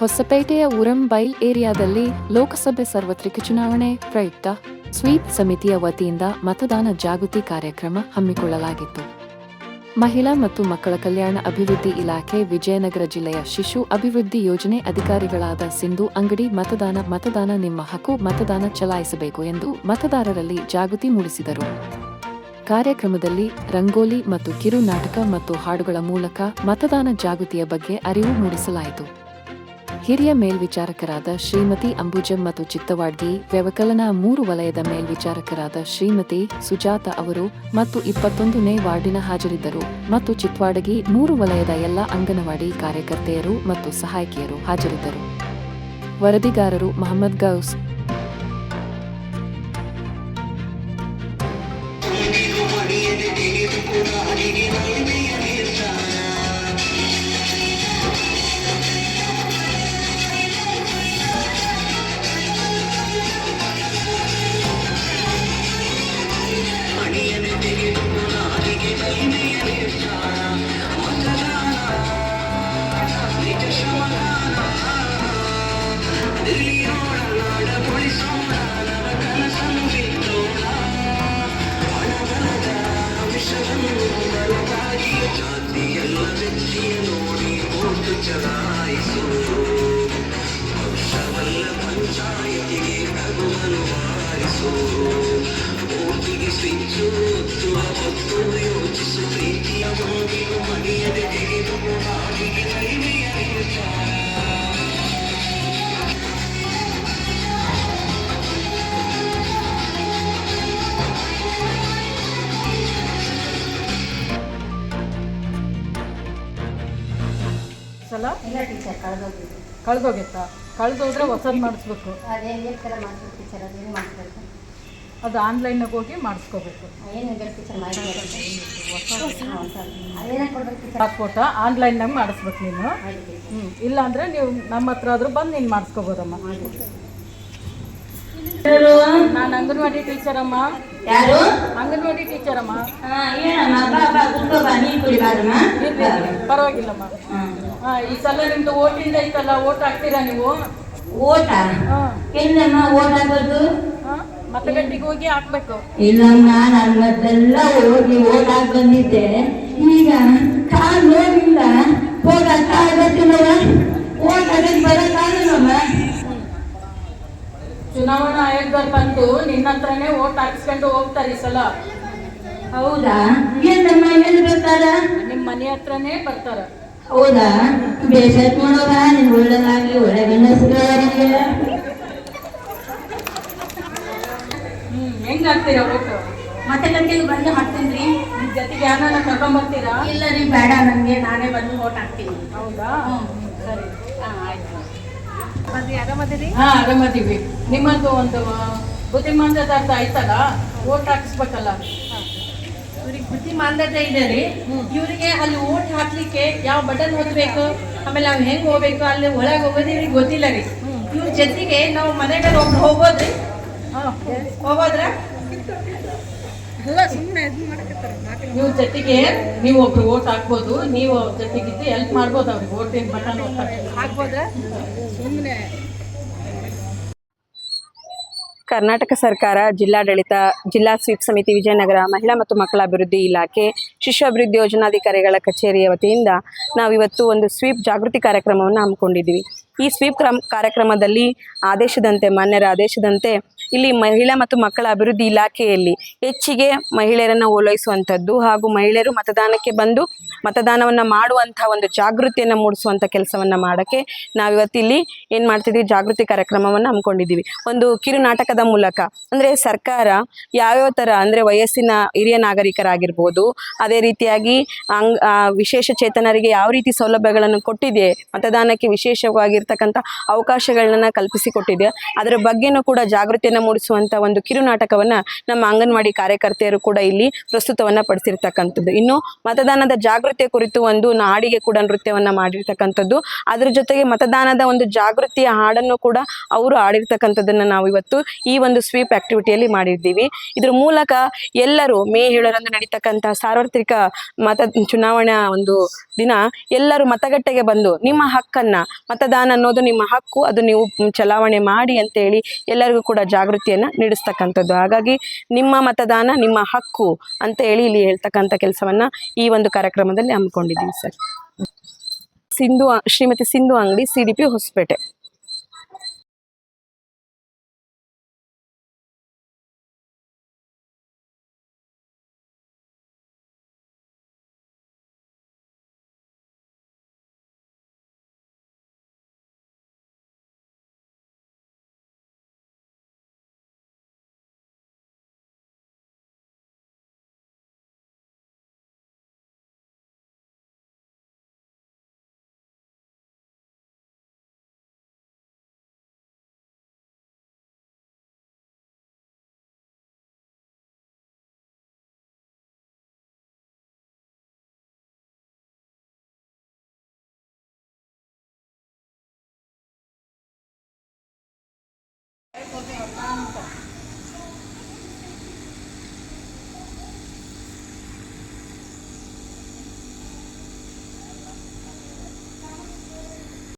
ಹೊಸಪೇಟೆಯ ಉರಂಬೈಲ್ ಏರಿಯಾದಲ್ಲಿ ಲೋಕಸಭೆ ಸಾರ್ವತ್ರಿಕ ಚುನಾವಣೆ ಪ್ರಯುಕ್ತ ಸ್ವೀಪ್ ಸಮಿತಿಯ ವತಿಯಿಂದ ಮತದಾನ ಜಾಗೃತಿ ಕಾರ್ಯಕ್ರಮ ಹಮ್ಮಿಕೊಳ್ಳಲಾಗಿತ್ತು. ಮಹಿಳಾ ಮತ್ತು ಮಕ್ಕಳ ಕಲ್ಯಾಣ ಅಭಿವೃದ್ಧಿ ಇಲಾಖೆ ವಿಜಯನಗರ ಜಿಲ್ಲೆಯ ಶಿಶು ಅಭಿವೃದ್ಧಿ ಯೋಜನೆ ಅಧಿಕಾರಿಗಳಾದ ಸಿಂಧು ಅಂಗಡಿ ಮತದಾನ ಮತದಾನ ನಿಮ್ಮ ಹಕ್ಕು ಮತದಾನ ಚಲಾಯಿಸಬೇಕು ಎಂದು ಮತದಾರರಲ್ಲಿ ಜಾಗೃತಿ ಮೂಡಿಸಿದರು. ಕಾರ್ಯಕ್ರಮದಲ್ಲಿ ರಂಗೋಲಿ ಮತ್ತು ಕಿರು ನಾಟಕ ಮತ್ತು ಹಾಡುಗಳ ಮೂಲಕ ಮತದಾನ ಜಾಗೃತಿಯ ಬಗ್ಗೆ ಅರಿವು ಮೂಡಿಸಲಾಯಿತು. ಹಿರಿಯ ಮೇಲ್ವಿಚಾರಕರಾದ ಶ್ರೀಮತಿ ಅಂಬುಜಂ ಮತ್ತು ಚಿತ್ತವಾಡ್ಗಿ, ವ್ಯವಕಲನ ಮೂರು ವಲಯದ ಮೇಲ್ವಿಚಾರಕರಾದ ಶ್ರೀಮತಿ ಸುಜಾತ ಅವರು ಮತ್ತು ಇಪ್ಪತ್ತೊಂದನೇ ವಾರ್ಡಿನ ಹಾಜರಿದ್ದರು ಮತ್ತು ಚಿತ್ವಾಡಗಿ ಮೂರು ವಲಯದ ಎಲ್ಲ ಅಂಗನವಾಡಿ ಕಾರ್ಯಕರ್ತೆಯರು ಮತ್ತು ಸಹಾಯಕಿಯರು ಹಾಜರಿದ್ದರು. ವರದಿಗಾರರು ಮೊಹಮ್ಮದ್ ಗೌಸ್ ಯೋಚಿಸು ಪ್ರೀತಿಯ ಹೋಗಿ ಮನೆಯಲ್ಲಿ ತೆಗೆದು ಹೋಗಿ ಕೈಮೆಯ ಸಲ? ಇಲ್ಲ ಟೀಚರ್ ಕಳೆದೋಗಿದ್ದು. ಕಳೆದೋಗಿತ್ತಾ? ಕಳೆದೋದ್ರೆ ಹೊಸದು ಮಾಡಿಸ್ಬೇಕು. ಅದೇ ಮಾಡ್ಬೇಕು ಟೀಚರ್ ಅದು ಆನ್ಲೈನಾಗ ಹೋಗಿ ಮಾಡಿಸ್ಕೋಬೇಕು. ಏನು ಟೀಚರ್ ಪಾಸ್ಪೋರ್ಟ ಆನ್ಲೈನ್ನಾಗ ಮಾಡಿಸ್ಬೇಕು ನೀನು. ಹ್ಞೂ ಇಲ್ಲಾಂದರೆ ನೀವು ನಮ್ಮ ಹತ್ರ ಆದರೂ ಬಂದು ನೀನು ಮಾಡಿಸ್ಕೋಬೋದಮ್ಮ. ನಾನು ಅಂಗನವಾಡಿ ಟೀಚರ್ ಅಮ್ಮ. ಯಾರು? ಅಂಗನವಾಡಿ ಟೀಚರ್ ಅಮ್ಮ. ಪರವಾಗಿಲ್ಲಮ್ಮ. ಈ ಸಲ ನಿಮ್ದು ಓಟಿಂದ ಐತಲ್ಲ ಓಟ್ ಹಾಕ್ತೀರಾ ನೀವು? ಓಟ ಎಲ್ಲಮ್ಮ ಓಟ್ ಹಾಕೋದು? ಮತಗಟ್ಟೆಗೆ ಹೋಗಿ ಹಾಕ್ಬೇಕು. ಇಲ್ಲಮ್ಮ ನಾನು ಮೊದಲೆಲ್ಲ ಹೋಗಿ ಓಟ್ ಹಾಕ್ ಬಂದಿದ್ದೆ. ಈಗ ಕಾಲು ನೋವಿಲ್ಲ ಹೋಗಕ್ಕಾಗತ್ತಿಲ್ಲವ ಓಟ್ ಹಾಕಕ್ ಬರಕ್ಕಾಗಲ್ಲಮ್ಮ ಚುನಾವಣಾ ಆಯೋಗದವ್ರು ಬಂದು ನಿನ್ನ ಹತ್ರನೇ ಓಟ್ ಹಾಕ್ಸ್ಕೊಂಡು ಹೋಗ್ತಾರೆ ಈ ಸಲ. ಹೌದಾ? ಏನಮ್ಮ ಎಲ್ಲಿ ಬರ್ತಾರ? ನಿಮ್ಮ ಮನೆ ಹತ್ರನೇ ಬರ್ತಾರ. ಹೌದಾ? ಬೇಸತ್ ಮಾಡೋದ? ನಿನ್ ಒಳ್ಳೇದಾಗ್ಲಿ ಒಳ್ಳೆ ಗಂಡಸ್ರಿಗೆ ಹ್ಮ್ ಹೆಂಗ್ ಆಗ್ತೀರಾ ಓಟು ಮತ್ತೆ ನನಗೆ ಬಂದು ಹಾಕ್ತೀನಿ. ನಿಮ್ ಜೊತೆಗೆ ಯಾರನ್ನ ಕರ್ಕೊಂಬರ್ತೀರಾ ಇಲ್ಲ ರೀ ಬೇಡ ನನಗೆ ನಾನೇ ಬಂದು ಓಟ್ ಹಾಕ್ತೀನಿ. ಹೌದಾ? ಸರಿ. ಹಾಂ ಆಯ್ತು. ಬರ್ರಿ ಆರಾಮದಿರಿ? ಹಾ ಆರಾಮದೀವಿ. ನಿಮ್ಮದು ಒಂದು ಬುದ್ಧಿಮಾಂದ್ಯದ ಆಯ್ತಲ್ಲ? ಓಟ್ ಹಾಕಿಸ್ಬೇಕಲ್ಲ. ಇವ್ರಿಗೆ ಮಾಂದತೆ ಇದೆ ರೀ. ಇವರಿಗೆ ಅಲ್ಲಿ ಓಟ್ ಹಾಕ್ಲಿಕ್ಕೆ ಯಾವ ಬಟನ್ ಒತ್ತಬೇಕು ಆಮೇಲೆ ನಾವು ಹೆಂಗ್ ಹೋಗ್ಬೇಕು ಅಲ್ಲಿ ಒಳಗೆ ಹೋಗೋದು ಇವ್ರಿಗೆ ಗೊತ್ತಿಲ್ಲ ರೀ. ಇವ್ರ ಜೊತೆಗೆ ನಾವು ಮನೆಗೆ ಒಬ್ರು ಹೋಗೋದ್ರಿ? ಹೋಗೋದ್ರ ನೀವು ಜೊತೆಗೆ ನೀವು ಒಬ್ರು ಓಟ್ ಹಾಕ್ಬೋದು ನೀವು ಅವ್ರ ಜೊತೆಗಿದ್ದು ಹೆಲ್ಪ್ ಮಾಡ್ಬೋದು ಅವ್ರಿಗೆ ಓಟಿನ ಬಟನ್ ಹಾಕ್ಬೋದ್ರ ಕರ್ನಾಟಕ ಸರ್ಕಾರ, ಜಿಲ್ಲಾಡಳಿತ, ಜಿಲ್ಲಾ ಸ್ವೀಪ್ ಸಮಿತಿ ವಿಜಯನಗರ, ಮಹಿಳಾ ಮತ್ತು ಮಕ್ಕಳ ಅಭಿವೃದ್ಧಿ ಇಲಾಖೆ, ಶಿಶು ಅಭಿವೃದ್ಧಿ ಯೋಜನಾಧಿಕಾರಿಗಳ ಕಚೇರಿಯ ವತಿಯಿಂದ ನಾವಿವತ್ತು ಒಂದು ಸ್ವೀಪ್ ಜಾಗೃತಿ ಕಾರ್ಯಕ್ರಮವನ್ನು ಹಮ್ಮಿಕೊಂಡಿದ್ದೀವಿ. ಈ ಸ್ವೀಪ್ ಕ್ರಮ ಕಾರ್ಯಕ್ರಮದಲ್ಲಿ ಆದೇಶದಂತೆ, ಮಾನ್ಯರ ಆದೇಶದಂತೆ ಇಲ್ಲಿ ಮಹಿಳಾ ಮತ್ತು ಮಕ್ಕಳ ಅಭಿವೃದ್ಧಿ ಇಲಾಖೆಯಲ್ಲಿ ಹೆಚ್ಚಿಗೆ ಮಹಿಳೆಯರನ್ನು ಓಲೈಸುವಂಥದ್ದು ಹಾಗೂ ಮಹಿಳೆಯರು ಮತದಾನಕ್ಕೆ ಬಂದು ಮತದಾನವನ್ನು ಮಾಡುವಂತಹ ಒಂದು ಜಾಗೃತಿಯನ್ನು ಕೆಲಸವನ್ನ ಕೆಲಸವನ್ನು ಮಾಡೋಕ್ಕೆ ನಾವಿವತ್ತಿಲ್ಲಿ ಏನು ಮಾಡ್ತಿದ್ದೀವಿ ಜಾಗೃತಿ ಕಾರ್ಯಕ್ರಮವನ್ನು ಹಮ್ಮಿಕೊಂಡಿದ್ದೀವಿ. ಒಂದು ಕಿರು ನಾಟಕದ ಮೂಲಕ. ಅಂದ್ರೆ ಸರ್ಕಾರ ಯಾವ್ಯಾವ ತರ ಅಂದ್ರೆ ವಯಸ್ಸಿನ ಹಿರಿಯ ನಾಗರಿಕರಾಗಿರ್ಬೋದು, ಅದೇ ರೀತಿಯಾಗಿ ಅಂಗ್ ವಿಶೇಷ ಚೇತನರಿಗೆ ಯಾವ ರೀತಿ ಸೌಲಭ್ಯಗಳನ್ನು ಕೊಟ್ಟಿದೆ, ಮತದಾನಕ್ಕೆ ವಿಶೇಷವಾಗಿರ್ತಕ್ಕಂಥ ಅವಕಾಶಗಳನ್ನ ಕಲ್ಪಿಸಿಕೊಟ್ಟಿದೆ ಅದರ ಬಗ್ಗೆನೂ ಕೂಡ ಜಾಗೃತಿಯನ್ನು ಜಾಗೃತಿಯನ್ನು ಮೂಡಿಸುವಂತ ಒಂದು ಕಿರು ನಾಟಕವನ್ನ ನಮ್ಮ ಅಂಗನವಾಡಿ ಕಾರ್ಯಕರ್ತೆಯರು ಕೂಡ ಇಲ್ಲಿ ಪ್ರಸ್ತುತವನ್ನ ಪಡಿಸಿರ್ತಕ್ಕಂಥದ್ದು. ಇನ್ನು ಮತದಾನದ ಜಾಗೃತಿ ಕುರಿತು ಒಂದು ನಾಡಿಗೆ ಕೂಡ ನೃತ್ಯವನ್ನ ಮಾಡಿರ್ತಕ್ಕಂಥದ್ದು. ಅದ್ರ ಜೊತೆಗೆ ಮತದಾನದ ಒಂದು ಜಾಗೃತಿಯ ಹಾಡನ್ನು ಕೂಡ ಅವರು ಆಡಿರ್ತಕ್ಕಂಥದ್ದನ್ನ ನಾವು ಇವತ್ತು ಈ ಒಂದು ಸ್ವೀಪ್ ಆಕ್ಟಿವಿಟಿಯಲ್ಲಿ ಮಾಡಿದ್ದೀವಿ. ಇದ್ರ ಮೂಲಕ ಎಲ್ಲರೂ ಮೇ ಏಳರಂದು ನಡೀತಕ್ಕಂತಹ ಸಾರ್ವತ್ರಿಕ ಮತ ಚುನಾವಣಾ ಒಂದು ದಿನ ಎಲ್ಲರೂ ಮತಗಟ್ಟೆಗೆ ಬಂದು ನಿಮ್ಮ ಹಕ್ಕನ್ನ ಮತದಾನ ಅನ್ನೋದು ನಿಮ್ಮ ಹಕ್ಕು, ಅದು ನೀವು ಚಲಾವಣೆ ಮಾಡಿ ಅಂತೇಳಿ ಎಲ್ಲರಿಗೂ ಕೂಡ ಜಾಗೃತಿಯನ್ನ ನೀಡಿಸ್ತಕ್ಕಂಥದ್ದು. ಹಾಗಾಗಿ ನಿಮ್ಮ ಮತದಾನ, ನಿಮ್ಮ ಹಕ್ಕು ಅಂತ ಹೇಳಿ ಇಲ್ಲಿ ಹೇಳ್ತಕ್ಕಂಥ ಕೆಲಸವನ್ನ ಈ ಒಂದು ಕಾರ್ಯಕ್ರಮದಲ್ಲಿ ಹಮ್ಮಿಕೊಂಡಿದ್ದೀವಿ sir. Sindhu, Shrimati Sindhu Angadi, C D Hosapete. 啊，好。